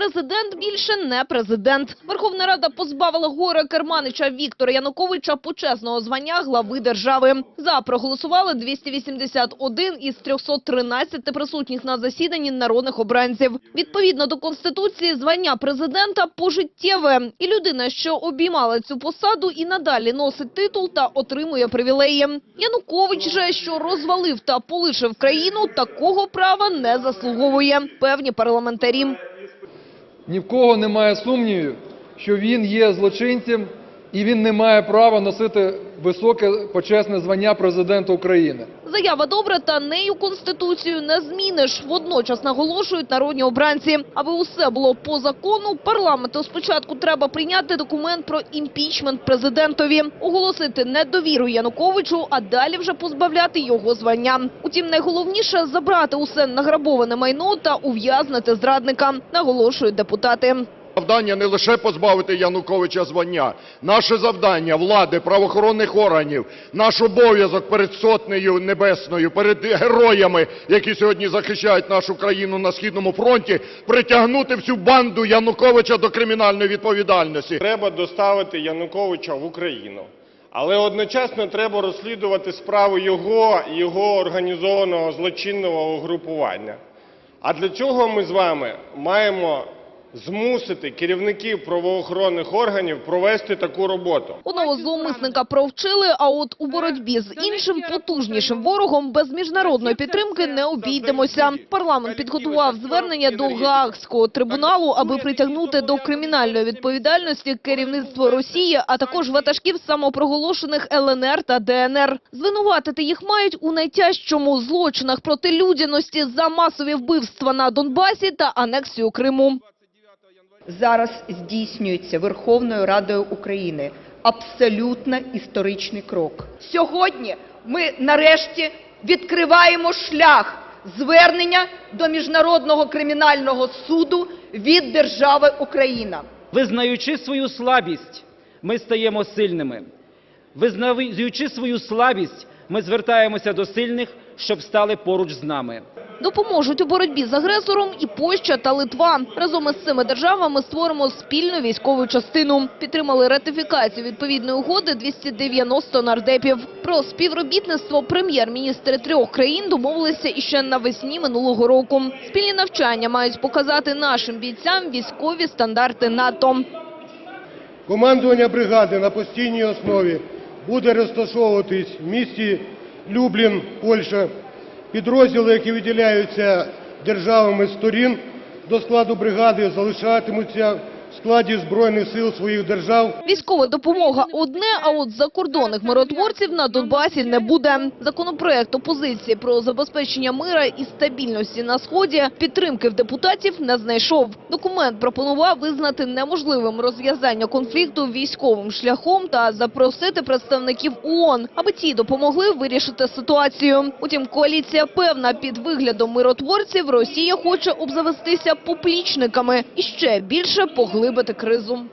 Президент більше не президент. Верховна Рада позбавила горе керманича Віктора Януковича почесного звання глави держави. За проголосували 281 із 313 присутніх на засіданні народних обранців. Відповідно до Конституції, звання президента пожиттєве. І людина, що обіймала цю посаду, і надалі носить титул та отримує привілеї. Янукович же, що розвалив та полишив країну, такого права не заслуговує. Певні парламентарі. Ні в кого немає сумнівів, що він є злочинцем і він не має права носити високе почесне звання президента України. Заява добра, та нею Конституцію не зміниш. Водночас наголошують народні обранці. Аби усе було по закону, парламенту спочатку треба прийняти документ про імпічмент президентові, оголосити недовіру Януковичу, а далі вже позбавляти його звання. Утім, найголовніше – забрати усе награбоване майно та ув'язнити зрадника, наголошують депутати. Завдання не лише позбавити Януковича звання. Наше завдання влади, правоохоронних органів, наш обов'язок перед сотнею небесною, перед героями, які сьогодні захищають нашу країну на східному фронті, притягнути всю банду Януковича до кримінальної відповідальності. Треба доставити Януковича в Україну. Але одночасно треба розслідувати справу його його організованого злочинного угрупування. А для цього ми з вами маємо змусити керівників правоохоронних органів провести таку роботу. Одного зловмисника провчили, а от у боротьбі з іншим потужнішим ворогом без міжнародної підтримки не обійдемося. Парламент підготував звернення до Гаагського трибуналу, аби притягнути до кримінальної відповідальності керівництво Росії, а також ватажків самопроголошених ЛНР та ДНР. Звинуватити їх мають у найтяжчому злочинах проти людяності за масові вбивства на Донбасі та анексію Криму. Зараз здійснюється Верховною Радою України. Абсолютно історичний крок. Сьогодні ми нарешті відкриваємо шлях звернення до Міжнародного кримінального суду від держави Україна. Визнаючи свою слабість, ми стаємо сильними. Визнаючи свою слабість, ми звертаємося до сильних, щоб стали поруч з нами. Допоможуть у боротьбі з агресором і Польща та Литва. Разом із цими державами створимо спільну військову частину. Підтримали ратифікацію відповідної угоди 290 нардепів. Про співробітництво прем'єр-міністри трьох країн домовилися іще навесні минулого року. Спільні навчання мають показати нашим бійцям військові стандарти НАТО. Командування бригади на постійній основі буде розташовуватись в місті Люблін, Польща. Підрозділи, які виділяються державами сторін до складу бригади, залишатимуться складі Збройних сил своїх держав Військова допомога одне, а от закордонних миротворців на Донбасі не буде. Законопроект опозиції про забезпечення мира і стабільності на сході підтримки в депутатів не знайшов. Документ пропонував визнати неможливим розв'язання конфлікту військовим шляхом та запросити представників ООН, аби ті допомогли вирішити ситуацію. Утім, коаліція певна під виглядом миротворців Росія хоче обзавестися поплічниками і ще більше поглибити кризу.